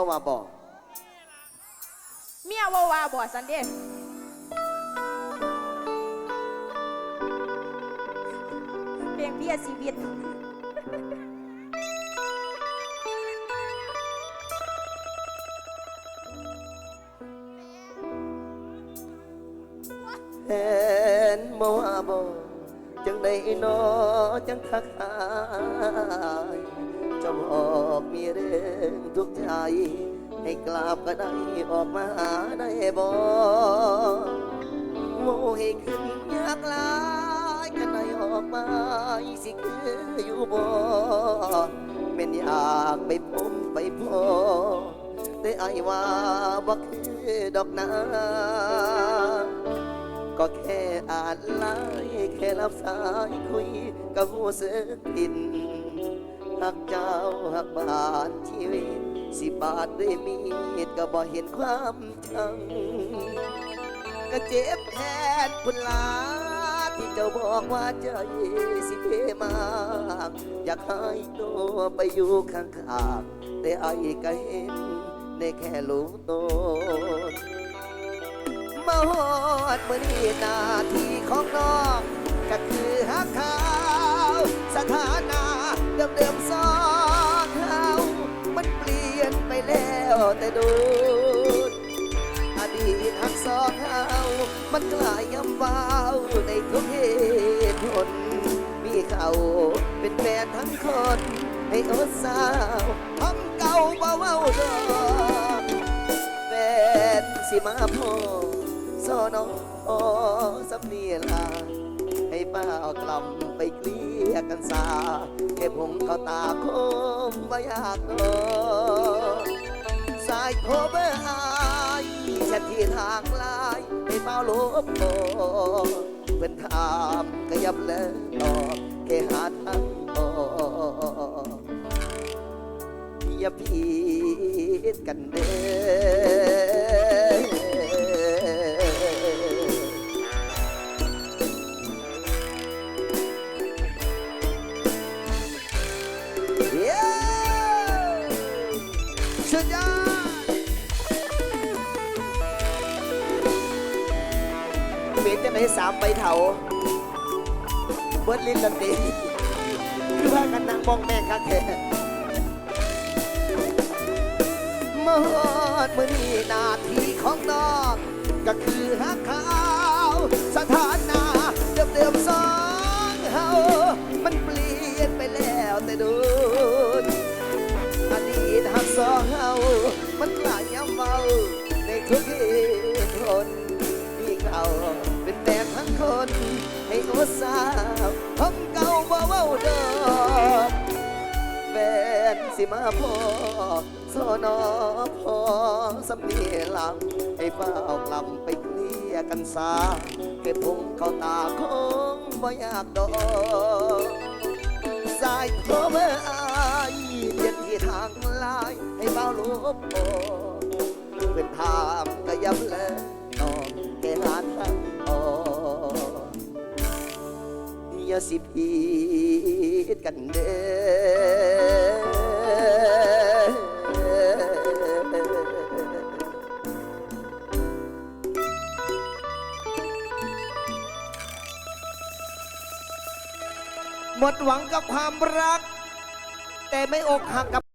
บ่ว่าบอกเมียว่าว่าบ่สันเด้เพียงเพียชีวิตเห็นบ่ว่าบอกจังได้นอจังทักหาย เจะบอกมีเรื่องทุกข์ใจ ให้กลับก็ได้ออกมาหาได้บ่โมให้ขึ้นยากหลายกันได้ออกมาสิคืออยู่บ่แม่นอยากไปพบไปพอแต่ไอ้าว่าบ่คือดอกนาก็แค่อ่านไลน์แค่รับสายคุยกับหูสึกผิด หักเจ้าหักบานชีวิต สิบาทด้วยมีดก็บ่เห็นความชังก็เจ็บแทนคุณลาที่เจ้าบอกว่าใจสิเทมาก อยากให้ตัวไปอยู่ข้างๆแต่ไอ้ก็เห็นในแค่รู้ตนมาฮอดมือนี้นาที่ของน้องก็คือฮักเขาสถาน วแต่ดูอดีตฮักสองเขามันกลายยำเบาในทุกเหตุผลมีเขาเป็นแฟนทั้งคนให้อดสาวทำเก่าเบาๆดอกแฟนสิมาพ่อสอนอสำเนียลาให้ป้ากลับไปเกลี้ยกันสาแค่ผมเขาตาคมไม่อยากนอนายโคเบอร์อายแชทที่ทางไลน์ให้เป้าลบโอเพื่อนถามก็ยับเลยตอบแค่หาทางออกอย่าผิดกันเด้อเย้สุดยอด จะไหนสามใบเถาเบิร์ดลินดันดีคือว่ากันนางมองแม่งคักแท้มื่อมือนี้นาทีของน้องก็คือฮักขาว สถานะเดิมเดิมๆสองเฮามันเปลี่ยนไปแล้วแต่ดูนอดีตฮักสองเฮามัน ทั้งคน ให้โอสาวทำเก่าบ่เบาดอกแฟนสิมาพอสอนอพอสำเนียงลำให้เฝ้ากลับไปเคลียร์กันซาเก็บพงเข้าตาคงบ่อยากดอกสายโทรเบอายเรียกที่ทางลายให้เฝ้าลบโอเป็นทามก็ย้ำเลย อย่าสิผิดกันเด้อหมดหวังกับความรัก แต่ไม่อกหักกับ